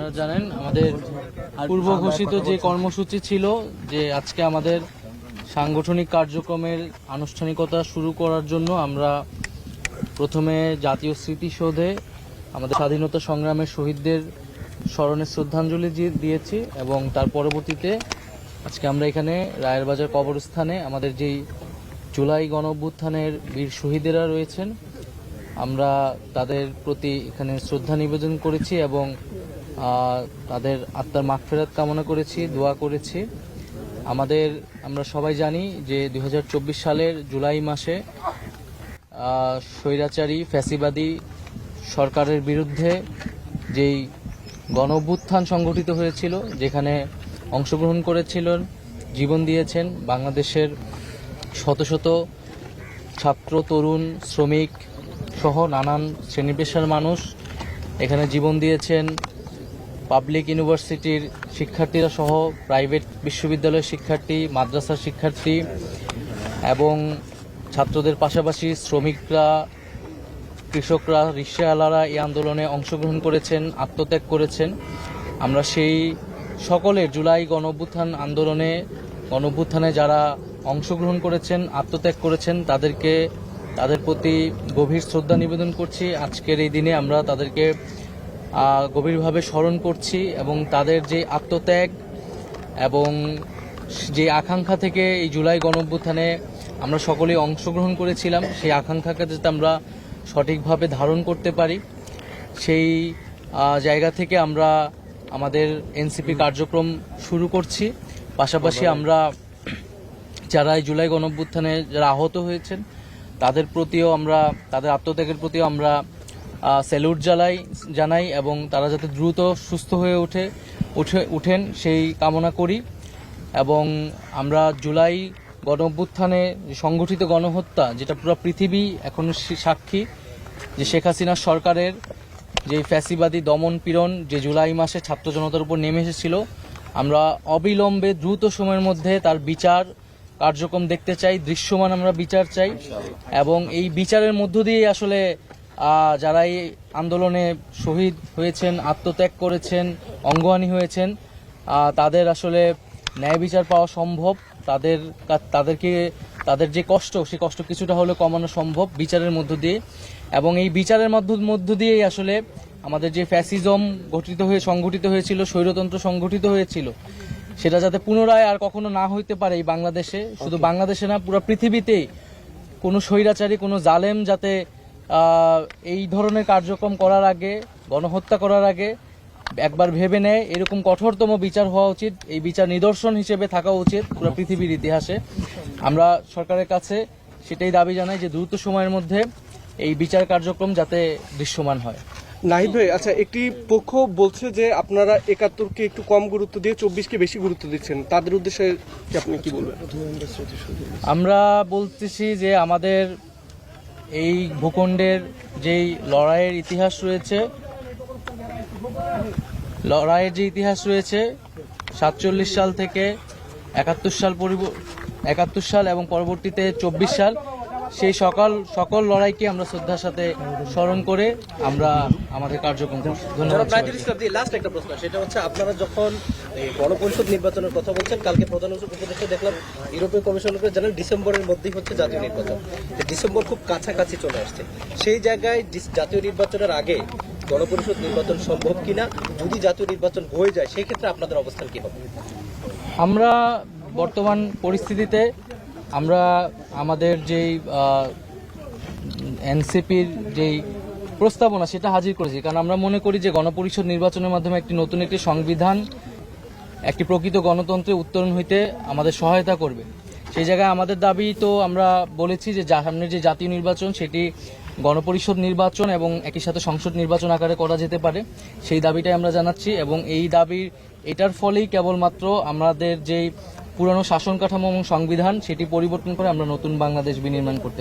আপনারা জানেন, আমাদের পূর্ব ঘোষিত যে কর্মসূচি ছিল, যে আজকে আমাদের সাংগঠনিক কার্যক্রমের আনুষ্ঠানিকতা শুরু করার জন্য আমরা প্রথমে জাতীয় স্মৃতিসৌধে আমাদের স্বাধীনতা সংগ্রামের শহীদদের স্মরণে শ্রদ্ধাঞ্জলি দিয়েছি এবং তার পরবর্তীতে আজকে আমরা এখানে রায়ের বাজার কবরস্থানে আমাদের যেই জুলাই গণ অভ্যুত্থানের বীর শহীদেরা রয়েছেন, আমরা তাদের প্রতি এখানে শ্রদ্ধা নিবেদন করেছি এবং তাদের আত্মার মাগফেরাত কামনা করেছি, দোয়া করেছি। আমাদের, আমরা সবাই জানি যে দু হাজার চব্বিশ সালের জুলাই মাসে স্বৈরাচারী, ফ্যাসিবাদী সরকারের বিরুদ্ধে যেই গণভ্যুত্থান সংগঠিত হয়েছিল, যেখানে অংশগ্রহণ করেছিলেন জীবন দিয়েছেন বাংলাদেশের শত শত ছাত্র, তরুণ, শ্রমিক সহ নানান শ্রেণি পেশার মানুষ। এখানে জীবন দিয়েছেন পাবলিক ইউনিভার্সিটির শিক্ষার্থীরা সহ প্রাইভেট বিশ্ববিদ্যালয়ের শিক্ষার্থী, মাদ্রাসার শিক্ষার্থী এবং ছাত্রদের পাশাপাশি শ্রমিকরা, কৃষকরা, রিক্সাওয়ালারা এই আন্দোলনে অংশগ্রহণ করেছেন, আত্মত্যাগ করেছেন। আমরা সেই সকলের জুলাই গণ অভ্যুত্থান আন্দোলনে, গণ অভ্যুত্থানে যারা অংশগ্রহণ করেছেন, আত্মত্যাগ করেছেন, তাদেরকে, তাদের প্রতি গভীর শ্রদ্ধা নিবেদন করছি। আজকের এই দিনে আমরা তাদেরকে গভীরভাবে স্মরণ করছি এবং তাদের যে আত্মত্যাগ এবং যে আকাঙ্ক্ষা থেকে এই জুলাই গণ অভ্যুত্থানে আমরা সকলেই অংশগ্রহণ করেছিলাম সেই আকাঙ্ক্ষাকে যাতে আমরা সঠিকভাবে ধারণ করতে পারি সেই জায়গা থেকে আমরা আমাদের এনসিপি কার্যক্রম শুরু করছি। পাশাপাশি আমরা যারা এই জুলাই গণ অভ্যুত্থানে যারা আহত হয়েছেন তাদের প্রতিও আমরা তাদের আত্মত্যাগের প্রতিও আমরা স্যালুট জ্বালাই, জানাই এবং তারা যাতে দ্রুত সুস্থ হয়ে ওঠে, উঠে, উঠেন সেই কামনা করি। এবং আমরা জুলাই গণ অভ্যুত্থানে সংগঠিত গণহত্যা, যেটা পুরো পৃথিবী এখন সাক্ষী, যে শেখ হাসিনার সরকারের যে ফ্যাসিবাদী দমন পীড়ন যে জুলাই মাসে ছাত্র জনতার উপর নেমে এসেছিল, আমরা অবিলম্বে দ্রুত সময়ের মধ্যে তার বিচার কার্যক্রম দেখতে চাই, দৃশ্যমান আমরা বিচার চাই। এবং এই বিচারের মধ্য দিয়ে আসলে যারা এই আন্দোলনে শহীদ হয়েছেন আত্মত্যাগ করেছেন অঙ্গহানি হয়েছেন তাদের আসলে ন্যায় বিচার পাওয়া সম্ভব। তাদের তাদেরকে তাদের যে কষ্ট সেই কষ্ট কিছুটা হলে কমানো সম্ভব বিচারের মধ্য দিয়ে। এবং এই বিচারের মধ্য মধ্য দিয়েই আসলে আমাদের যে ফ্যাসিজম গঠিত হয়ে সংগঠিত হয়েছিল স্বৈরতন্ত্র সংগঠিত হয়েছিল সেটা যাতে পুনরায় আর কখনো না হইতে পারে এই বাংলাদেশে। শুধু বাংলাদেশে না পুরো পৃথিবীতেই কোনো স্বৈরাচারী কোনো জালেম যাতে এই ধরনের কার্যক্রম করার আগে গণহত্যা করার আগে একবার ভেবে নেয় এরকম কঠোরতম বিচার হওয়া উচিত এই বিচার নিদর্শন হিসেবে থাকা উচিত পুরো পৃথিবীর ইতিহাসে। আমরা সরকারের কাছে সেটাই দাবি জানাই যে দ্রুত সময়ের মধ্যে এই বিচার কার্যক্রম যাতে দৃশ্যমান হয়। নাহিদ ভাই আচ্ছা একটি পক্ষ বলছে যে আপনারা একাত্তরকে একটু কম গুরুত্ব দিয়ে চব্বিশকে বেশি গুরুত্ব দিচ্ছেন। তাদের উদ্দেশ্যে আপনি কি বলবেন? আমরা বলতেছি যে আমাদের এই ভূখণ্ডের যেই লড়াইয়ের ইতিহাস রয়েছে, লড়াইয়ের যে ইতিহাস রয়েছে, সাতচল্লিশ সাল থেকে একাত্তর সাল পরিব- একাত্তর সাল এবং পরবর্তীতে চব্বিশ সাল সেই সকাল সকল লড়াইকে আমরা শ্রদ্ধার সাথে স্মরণ করে আমরা আমাদের কার্যক্রম ধন্যবাদ। লাস্ট একটা প্রশ্ন সেটা হচ্ছে আপনারা যখন গণপরিষদ নির্বাচনের কথা বলছেন কালকে প্রধান উপদেষ্টা দেখলাম ইউরোপীয় কমিশনকে জানান ডিসেম্বরের মধ্যেই হচ্ছে জাতীয় নির্বাচন। ডিসেম্বর খুব কাছাকাছি চলে আসছে। সেই জায়গায় জাতীয় নির্বাচনের আগে গণপরিষদ নির্বাচন সম্ভব কিনা যদি জাতীয় নির্বাচন হয়ে যায় সেই ক্ষেত্রে আপনাদের অবস্থান কি হবে? আমরা বর্তমান পরিস্থিতিতে আমরা আমাদের যেই এনসিপির যেই প্রস্তাবনা সেটা হাজির করেছি। কারণ আমরা মনে করি যে গণপরিষদ নির্বাচনের মাধ্যমে একটি নতুন একটি সংবিধান, একটি প্রকৃত গণতন্ত্রে উত্তরণ হইতে আমাদের সহায়তা করবে। সেই জায়গায় আমাদের দাবি তো আমরা বলেছি যে যা- সামনের যে জাতীয় নির্বাচন, সেটি গণপরিষদ নির্বাচন এবং একই সাথে সংসদ নির্বাচন আকারে করা যেতে পারে। সেই দাবিটাই আমরা জানাচ্ছি এবং এই দাবির এটার ফলেই কেবলমাত্র আমাদের যেই পুরনো শাসন কাঠামো এবং সংবিধান সেটি পরিবর্তন করে আমরা নতুন বাংলাদেশ বিনির্মাণ করতে